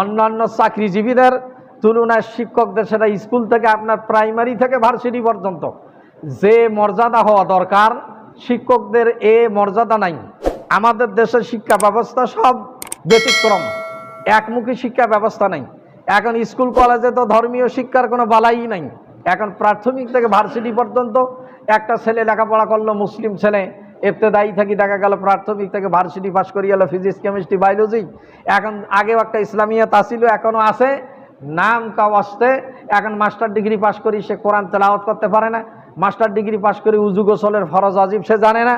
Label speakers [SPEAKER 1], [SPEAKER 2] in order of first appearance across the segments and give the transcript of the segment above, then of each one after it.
[SPEAKER 1] অন্যান্য চাকরিজীবীদের তুলনায় শিক্ষকদের সেটা স্কুল থেকে আপনার প্রাইমারি থেকে ভার্সিটি পর্যন্ত। যে মর্যাদা হওয়া দরকার, শিক্ষকদের এ মর্যাদা নাই। আমাদের দেশের শিক্ষা ব্যবস্থা সব ব্যতিক্রম। একমুখী শিক্ষা ব্যবস্থা নাই। এখন স্কুল, কলেজে তো ধর্মীয় শিক্ষার কোনো বালাই নাই। এখন প্রাথমিক থেকে ভার্সিটি পর্যন্ত একটা ছেলে লেখাপড়া করল মুসলিম ছেলে এফতেদায়ী থাকি দেখা গেল, প্রাথমিক থেকে ভার্সিটি পাস করিয়ে গেলো ফিজিক্স কেমিস্ট্রি বায়োলজি এখন আগেও একটা ইসলামিয়া তাসিল এখনও আছে। নাম কাও আসতে এখন মাস্টার ডিগ্রি পাস করি, সে কোরআন তেলাওয়াত করতে পারে না। মাস্টার ডিগ্রি পাশ করে, উজু গোসলের ফরজ আজিব সে জানে না,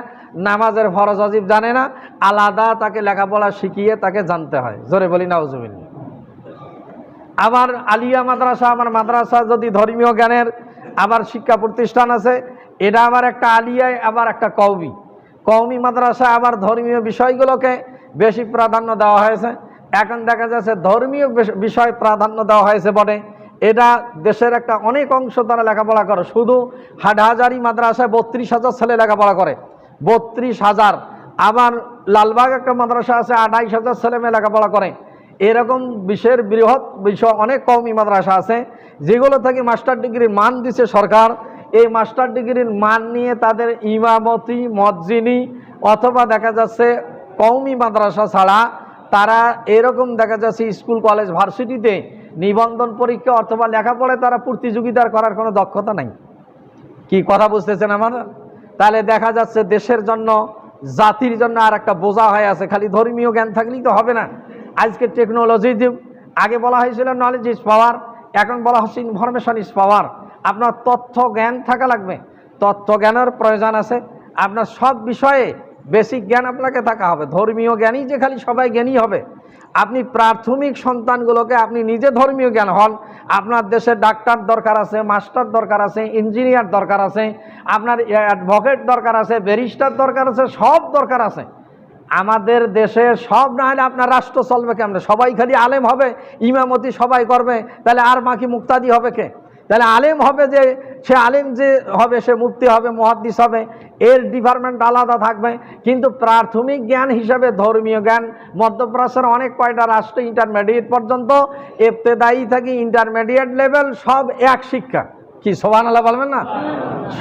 [SPEAKER 1] নামাজের ফরজ আজিব জানে না। আলাদা তাকে লেখাপড়া শিখিয়ে তাকে জানতে হয়। জোরে বলি না উজুবিল্লা আবার আলিয়া মাদ্রাসা, আমার মাদ্রাসা যদি ধর্মীয় জ্ঞানের আবার শিক্ষা প্রতিষ্ঠান আছে, এটা আবার একটা আলিয়ায়, আবার একটা কওমি। কওমি মাদ্রাসা আবার ধর্মীয় বিষয়গুলোকে বেশি প্রাধান্য দেওয়া হয়েছে। এখন দেখা যাচ্ছে ধর্মীয় বিষ- বিষয় প্রাধান্য দেওয়া হয়েছে বটে। এটা দেশের একটা অনেক অংশ তারা লেখাপড়া করে। শুধু হাটহাজারি মাদ্রাসায় বত্রিশ হাজার ছেলে লেখাপড়া করে। বত্রিশ হাজার। আবার লালবাগ একটা মাদ্রাসা আছে, আঠাইশ হাজার ছেলে মেয়ে লেখাপড়া করে। এরকম বিশ্বের বৃহৎ বিষয় অনেক কমই মাদ্রাসা আছে, যেগুলো থেকে মাস্টার ডিগ্রির মান দিছে সরকার। এই মাস্টার ডিগ্রির মান নিয়ে তাদের ইমামতি, মজ্জিনি অথবা দেখা যাচ্ছে কওমি মাদ্রাসা ছাড়া তারা এরকম দেখা যাচ্ছে স্কুল, কলেজ, ভার্সিটিতে নিবন্ধন পরীক্ষা অথবা লেখাপড়ায় তারা প্রতিযোগিতার করার কোনো দক্ষতা নাই। কি কথা বুঝতেছেন আমার? তাহলে দেখা যাচ্ছে দেশের জন্য, জাতির জন্য আর একটা বোঝা হয়ে আছে। খালি ধর্মীয় জ্ঞান থাকলেই তো হবে না। আজকে টেকনোলজি আগে বলা হয়েছিল নলেজ ইজ পাওয়ার এখন বলা হচ্ছে ইনফরমেশন ইজ পাওয়ার আপনার তথ্য জ্ঞান থাকা লাগবে। তথ্য জ্ঞানের প্রয়োজন আছে। আপনার সব বিষয়ে বেসিক জ্ঞান আপনাকে থাকা হবে। ধর্মীয় জ্ঞানই যে খালি সবাই জ্ঞানী হবে। আপনি প্রাথমিক সন্তানগুলোকে আপনি নিজে ধর্মীয় জ্ঞান হন। আপনার দেশে ডাক্তার দরকার আছে মাস্টার দরকার আছে ইঞ্জিনিয়ার দরকার আছে, আপনার অ্যাডভোকেট দরকার আছে ব্যারিস্টার দরকার আছে, সব দরকার আছে। আমাদের দেশে সব না হলে আপনার রাষ্ট্র চলবে কেমন? সবাই খালি আলেম হবে, ইমামতি সবাই করবে, তাহলে আর বাকি মুক্তাদি হবে কে? তাহলে আলিম হবে যে, সে আলিম যে হবে, সে মুক্তি হবে, মহাদ্দিস হবে, এর ডিপার্টমেন্ট আলাদা থাকবে। কিন্তু প্রাথমিক জ্ঞান হিসাবে ধর্মীয় জ্ঞান, মধ্যপ্রাচ্যের অনেক কয়টা রাষ্ট্র ইন্টারমিডিয়েট পর্যন্ত এফতেদায়ী থাকি ইন্টারমিডিয়েট লেভেল সব এক শিক্ষা। কি সোহান আল্লাহ বলবেন না?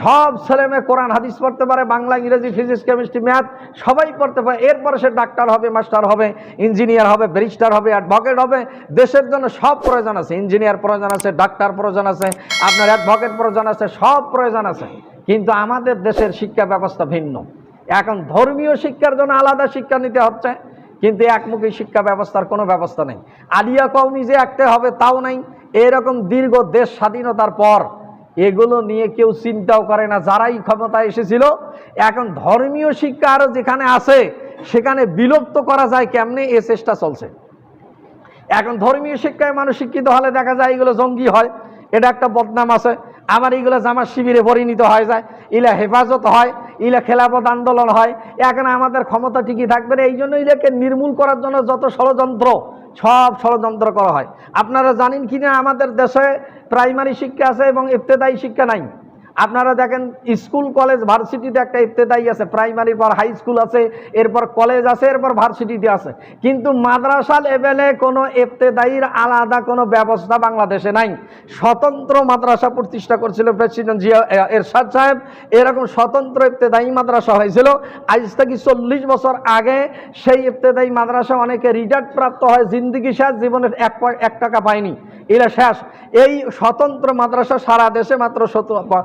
[SPEAKER 1] সব ছেলে মেয়ে কোরআন, হাদিস পড়তে পারে, বাংলা, ইংরেজি, ফিজিক্স, কেমিস্ট্রি, ম্যাথ, সবাই পড়তে পারে। এরপরে সে ডাক্তার হবে, মাস্টার হবে, ইঞ্জিনিয়ার হবে, ব্যারিস্টার হবে, অ্যাডভোকেট হবে। দেশের জন্য সব প্রয়োজন আছে। ইঞ্জিনিয়ার প্রয়োজন আছে, ডাক্তার প্রয়োজন আছে, আপনার অ্যাডভোকেট প্রয়োজন আছে, সব প্রয়োজন আছে। কিন্তু আমাদের দেশের শিক্ষা ব্যবস্থা ভিন্ন। এখন ধর্মীয় শিক্ষার জন্য আলাদা শিক্ষা নিতে হচ্ছে, কিন্তু একমুখী শিক্ষা ব্যবস্থার কোনো ব্যবস্থা নেই। আলিয়া কওমি যে একটা হবে, তাও নেই। এরকম দীর্ঘ দেশ স্বাধীনতার পর এগুলো নিয়ে কেউ চিন্তাও করে না। যারাই ক্ষমতা এসেছিল, এখন ধর্মীয় শিক্ষা আরও যেখানে আছে, সেখানে বিলুপ্ত করা যায় কেমনে? এ চেষ্টা চলছে। এখন ধর্মীয় শিক্ষায় মানুষ শিক্ষিত হলে দেখা যায় এগুলো জঙ্গি হয়। এটা একটা বদনাম আছে। আবার এইগুলো জামার শিবিরে পরিণত হয়ে যায়। ইলা হেফাজত হয়, ইলা খেলাপথ আন্দোলন হয়। এখন আমাদের ক্ষমতা ঠিকই থাকবে না। এই জন্য ইলাকে নির্মূল করার জন্য যত ষড়যন্ত্র সব ষড়যন্ত্র করা হয়। আপনারা জানেন কি না আমাদের দেশে প্রাইমারি শিক্ষা আছে এবং ইফতেদায়ী শিক্ষা নাই। আপনারা দেখেন, স্কুল, কলেজ, ভার্সিটিতে একটা ইফতেদায়ী আছে, প্রাইমারির পর হাই স্কুল আছে, এরপর কলেজ আছে, এরপর ভার্সিটিতে আছে। কিন্তু মাদ্রাসা লেভেলে কোনো ইফতেদায়ীর আলাদা কোনো ব্যবস্থা বাংলাদেশে নাই। স্বতন্ত্র মাদ্রাসা প্রতিষ্ঠা করছিল প্রেসিডেন্ট জিয়া এরশাদ সাহেব। এরকম স্বতন্ত্র ইফতেদায়ী মাদ্রাসা হয়েছিল। আজ থেকে চল্লিশ বছর আগে সেই ইফতেদায়ী মাদ্রাসা অনেকে রিটায়ার্ড প্রাপ্ত হয়, জিন্দিগি শেষ, জীবনের এক এক টাকা পায়নি। এরা শেষ। এই স্বতন্ত্র মাদ্রাসা সারা দেশে মাত্র সত-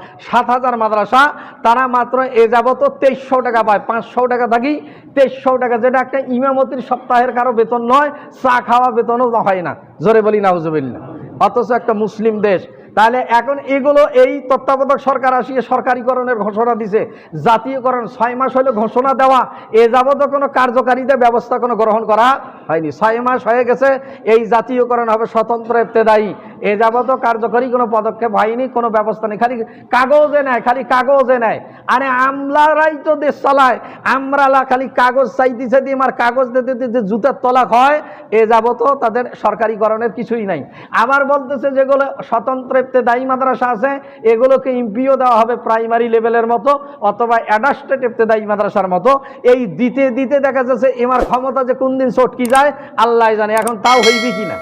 [SPEAKER 1] হাজার মাদ্রাসা, তারা মাত্র এ যাবত তেইশশো টাকা পায়, পাঁচশো টাকা থাকি, তেইশশো টাকা। যেটা একটা ইমামতির সপ্তাহের কারও বেতন নয়, চা খাওয়া বেতনও হয় না। জোরে বলি না হুজুবিল্লা অথচ একটা মুসলিম দেশ তাহলে এখন এগুলো এই তত্ত্বাবধায়ক সরকার আসিয়ে সরকারিকরণের ঘোষণা দিছে। জাতীয়করণ ছয় মাস হলে ঘোষণা দেওয়া। এ যাবত কোনো কার্যকারিতা ব্যবস্থা কোনো গ্রহণ করা হয়নি। ছয় মাস হয়ে গেছে, এই জাতীয়করণ হবে স্বতন্ত্র ইবতেদায়ী। এ যাবত কার্যকরী কোনো পদক্ষেপ হয়নি, কোনো ব্যবস্থা নেই, খালি কাগজে নেয়, খালি কাগজে নেয়। আরে আমলারাই তো দেশ চালায়, আমরালা খালি কাগজ চাইতেছে দিয়ে আমার কাগজ দিতে দিতে জুতার তলাক হয়, এ যাবত তাদের সরকারিকরণের কিছুই নাই। আবার বলতেছে যেগুলো স্বতন্ত্র ইবতেদায়ী মাদ্রাসা আছে, এগুলোকে ইম্পিও দেওয়া হবে প্রাইমারি লেভেলের মতো, অথবা অ্যাডাস্টেড ইবতেদায়ী মাদ্রাসার মতো। এই দিতে দিতে দেখা যাচ্ছে এমার ক্ষমতা যে কোন দিন চটকি যায়, আল্লাহ জানে এখন তাও হইবে কি না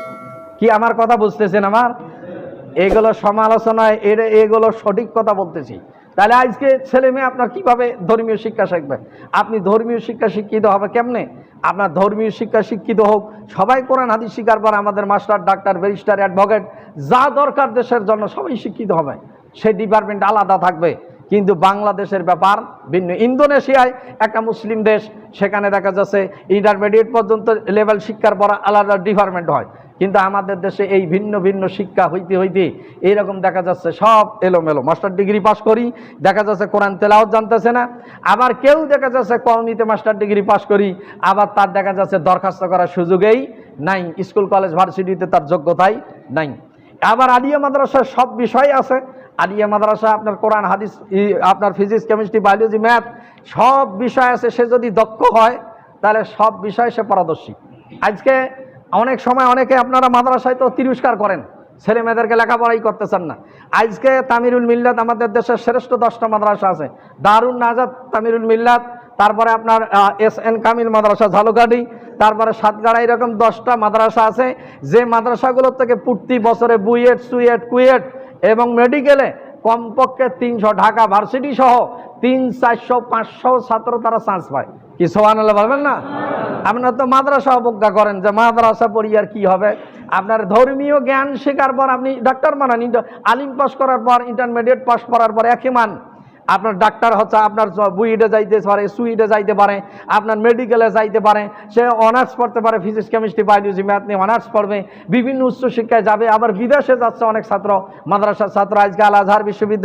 [SPEAKER 1] কি আমার কথা বুঝতেছেন আমার? এগুলো সমালোচনায়, এর, এগুলো সঠিক কথা বলতেছি। তাহলে আজকে ছেলে মেয়ে আপনার কীভাবে ধর্মীয় শিক্ষা শিখবে? আপনি ধর্মীয় শিক্ষা শিক্ষিত হবে কেমনে? আপনার ধর্মীয় শিক্ষা শিক্ষিত হোক। সবাই কোরআন, হাদিস শিকার পর আমাদের মাস্টার, ডাক্তার, ব্যারিস্টার, অ্যাডভোকেট, যা দরকার দেশের জন্য সবাই শিক্ষিত হবে। সেই ডিপার্টমেন্ট আলাদা থাকবে। কিন্তু বাংলাদেশের ব্যাপার ভিন্ন। ইন্দোনেশিয়ায় একটা মুসলিম দেশ, সেখানে দেখা যাচ্ছে ইন্টারমিডিয়েট পর্যন্ত লেভেল শিক্ষার পর আলাদা ডিপার্টমেন্ট হয়। কিন্তু আমাদের দেশে এই ভিন্ন ভিন্ন শিক্ষা হইতে হইতে এইরকম দেখা যাচ্ছে সব এলোমেলো। মাস্টার ডিগ্রি পাস করি, দেখা যাচ্ছে কোরআন তেলাও জানতেছে না। আবার কেউ দেখা যাচ্ছে কমিতে মাস্টার ডিগ্রি পাস করি, আবার তার দেখা যাচ্ছে দরখাস্ত করার সুযোগেই নাই। স্কুল কলেজ ভার্সিটিতে তার যোগ্যতাই নাই। আবার আলিয়া মাদ্রাসার সব বিষয় আছে। আলিয়া মাদ্রাসা, আপনার কোরআন, হাদিস আপনার ফিজিক্স, কেমিস্ট্রি, বায়োলজি, ম্যাথ, সব বিষয় আছে, সে যদি দক্ষ হয়, তাহলে সব বিষয়ে সে পারদর্শী। আজকে অনেক সময় অনেকে আপনারা মাদ্রাসায় তো তিরস্কার করেন, ছেলে মেয়েদেরকে লেখাপড়াই করতেছেন না। আজকে তামিরুল মিল্লাত আমাদের দেশের শ্রেষ্ঠ দশটা মাদ্রাসা আছে। দারুণ নাজাদ তামিরুল মিল্লাত, তারপরে আপনার এস এন কামিল মাদ্রাসা ঝালুকাডি তারপরে সাতগাড়া, এরকম দশটা মাদ্রাসা আছে। যে মাদ্রাসাগুলোর থেকে প্রতি বছরে বুয়েট, সুয়েট, কুয়েট এবং মেডিকেলে কমপক্ষে তিনশো, ঢাকা ভার্সিটি সহ তিন, চারশো, পাঁচশো ছাত্র তারা চান্স পায়। কি সোহান বলবেন না? আপনার তো মাদ্রাসা অবজ্ঞা করেন যে মাদ্রাসা পড়ি আর কি হবে? আপনার ধর্মীয় জ্ঞান শেখার পর আপনি ডাক্তার মানান আলিম পাস করার পর ইন্টারমিডিয়েট পাস করার পর একই মান আপনার ডাক্তার হচ্ছে, আপনার বুইডে যাইতে পারে সুইডে যাইতে পারে, আপনার মেডিকেলে যাইতে পারে, সে অনার্স পড়তে পারে ফিজিক্স কেমিস্ট্রি বায়োলজি ম্যাথ নিয়ে অনার্স পড়বে, বিভিন্ন উচ্চশিক্ষায় যাবে, আবার বিদেশে যাচ্ছে অনেক ছাত্র, মাদ্রাসার ছাত্র আজকাল আজহার বিশ্ববিদ্যালয়